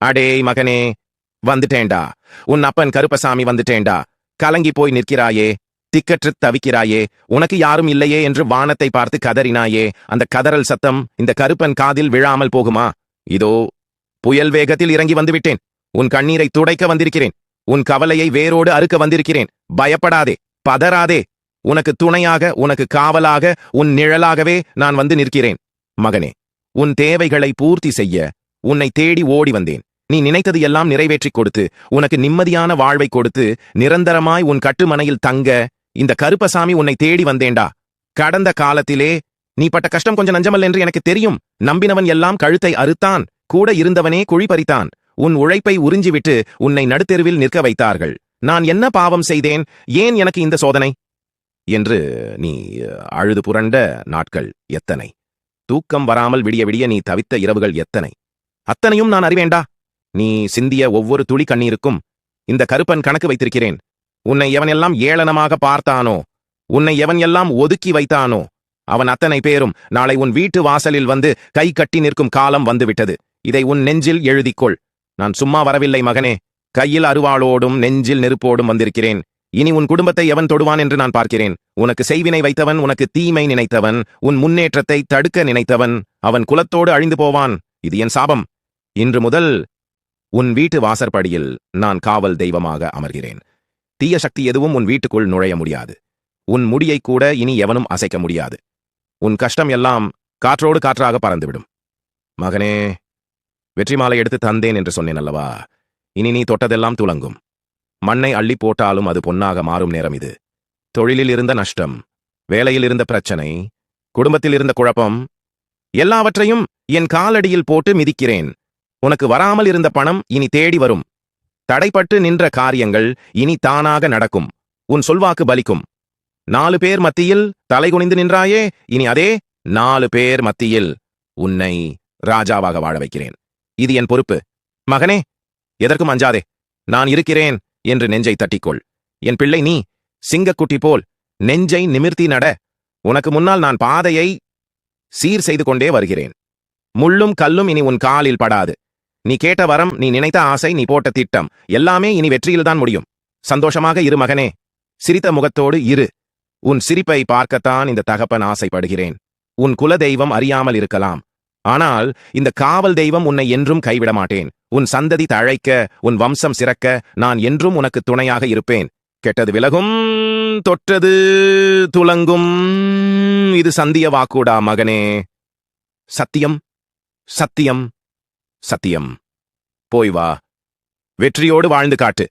அடேய் மகனே வந்துட்டேன்டா. உன் அப்பன் கருப்பசாமி வந்துட்டேன்டா. கலங்கி போய் நிற்கிறாயே திக்கற்று தவிக்கிறாயே உனக்கு யாரும் இல்லையே என்று வானத்தை பார்த்து கதறினாயே அந்த கதறல் சத்தம் இந்த கருப்பன் காதில் விழாமல் போகுமா? இதோ புயல் வேகத்தில் இறங்கி வந்துவிட்டேன். உன் கண்ணீரை துடைக்க வந்திருக்கிறேன். உன் கவலையை வேரோடு அறுக்க வந்திருக்கிறேன். பயப்படாதே பதறாதே. உனக்கு துணையாக உனக்கு காவலாக உன் நிழலாகவே நான் வந்து நிற்கிறேன். மகனே உன் தேவைகளை பூர்த்தி செய்ய உன்னை தேடி ஓடி வந்தேன். நீ நினைத்தது எல்லாம் நிறைவேற்றிக் கொடுத்து உனக்கு நிம்மதியான வாழ்வை கொடுத்து நிரந்தரமாய் உன் கட்டுமனையில் தங்க இந்த கருப்பசாமி உன்னை தேடி வந்தேன்டா கடந்த காலத்திலே நீ பட்ட கஷ்டம் கொஞ்சம் நஞ்சமல்ல என்று எனக்கு தெரியும். நம்பினவன் எல்லாம் கழுத்தை அறுத்தான் கூட இருந்தவனே குழி பறித்தான். உன் உழைப்பை உறிஞ்சிவிட்டு உன்னை நடுத்தெருவில் நிற்க வைத்தார்கள். நான் என்ன பாவம் செய்தேன்? ஏன் எனக்கு இந்த சோதனை? என்று நீ அழுது புரண்ட நாட்கள் எத்தனை? தூக்கம் வராமல் விடிய விடிய நீ தவித்த இரவுகள் எத்தனை? அத்தனையும் நான் அறிவேண்டா? நீ சிந்திய ஒவ்வொரு துளி கண்ணீருக்கும் இந்த கருப்பன் கணக்கு வைத்திருக்கிறேன். உன்னை எவனெல்லாம் ஏளனமாக பார்த்தானோ உன்னை எவன் எல்லாம் ஒதுக்கி வைத்தானோ அவன் அத்தனை பேரும் நாளை உன் வீட்டு வாசலில் வந்து கை கட்டி நிற்கும் காலம் வந்துவிட்டது. இதை உன் நெஞ்சில் எழுதிக்கொள். நான் சும்மா வரவில்லை மகனே. கையில் அருவாளோடும் நெஞ்சில் நெருப்போடும் வந்திருக்கிறேன். இனி உன் குடும்பத்தை எவன் தொடுவான் என்று நான் பார்க்கிறேன். உனக்கு செய்வினை வைத்தவன் உனக்கு தீமை நினைத்தவன் உன் முன்னேற்றத்தை தடுக்க நினைத்தவன் அவன் குலத்தோடு அழிந்து போவான். இது என் சாபம். இன்று முதல் உன் வீட்டு வாசற்படியில் நான் காவல் தெய்வமாக அமர்கிறேன். தீய சக்தி எதுவும் உன் வீட்டுக்குள் நுழைய முடியாது. உன் முடியை கூட இனி எவனும் அசைக்க முடியாது. உன் கஷ்டம் எல்லாம் காற்றோடு காற்றாக பறந்துவிடும். மகனே வெற்றி மாலை எடுத்து தந்தேன் என்று சொன்னேன் அல்லவா? இனி நீ தொட்டதெல்லாம் துலங்கும் மண்ணை அள்ளி போட்டாலும் அது பொன்னாக மாறும் நேரம் இது. தொழிலில் இருந்த நஷ்டம் வேலையில் இருந்த பிரச்சனை குடும்பத்தில் இருந்த குழப்பம் எல்லாவற்றையும் என் காலடியில் போட்டு மிதிக்கிறேன். உனக்கு வராமல் இருந்த பணம் இனி தேடி வரும். தடைப்பட்டு நின்ற காரியங்கள் இனி தானாக நடக்கும். உன் சொல்வாக்கு பலிக்கும். நாலு பேர் மத்தியில் தலைகுனிந்து நின்றாயே இனி அதே நாலு பேர் மத்தியில் உன்னை ராஜாவாக வாழ வைக்கிறேன். இது என் பொறுப்பு. மகனே எதற்கும் அஞ்சாதே. நான் இருக்கிறேன் என்று நெஞ்சை தட்டிக்கொள். என் பிள்ளை நீ சிங்கக்குட்டி போல் நெஞ்சை நிமிர்த்தி நட. உனக்கு முன்னால் நான் பாதையை சீர் செய்து கொண்டே வருகிறேன். முள்ளும் கல்லும் இனி உன் காலில் படாது. நீ கேட்ட வரம் நீ நினைத்த ஆசை நீ போட்ட திட்டம் எல்லாமே இனி வெற்றியில்தான் முடியும். சந்தோஷமாக இரு மகனே. சிரித்த முகத்தோடு இரு. உன் சிரிப்பை பார்க்கத்தான் இந்த தகப்பன் ஆசைப்படுகிறேன். உன் குல தெய்வம் அறியாமல் இருக்கலாம். ஆனால் இந்த காவல் தெய்வம் உன்னை என்றும் கைவிட மாட்டேன். உன் சந்ததி தழைக்க உன் வம்சம் சிறக்க நான் என்றும் உனக்கு துணையாக இருப்பேன். கெட்டது விலகும் தொற்றது துலங்கும். இது சந்திய வாக்கூடா மகனே. சத்தியம் சத்தியம். சத்தியம். போய் வா. வெற்றியோடு வாழ்ந்து காட்டு.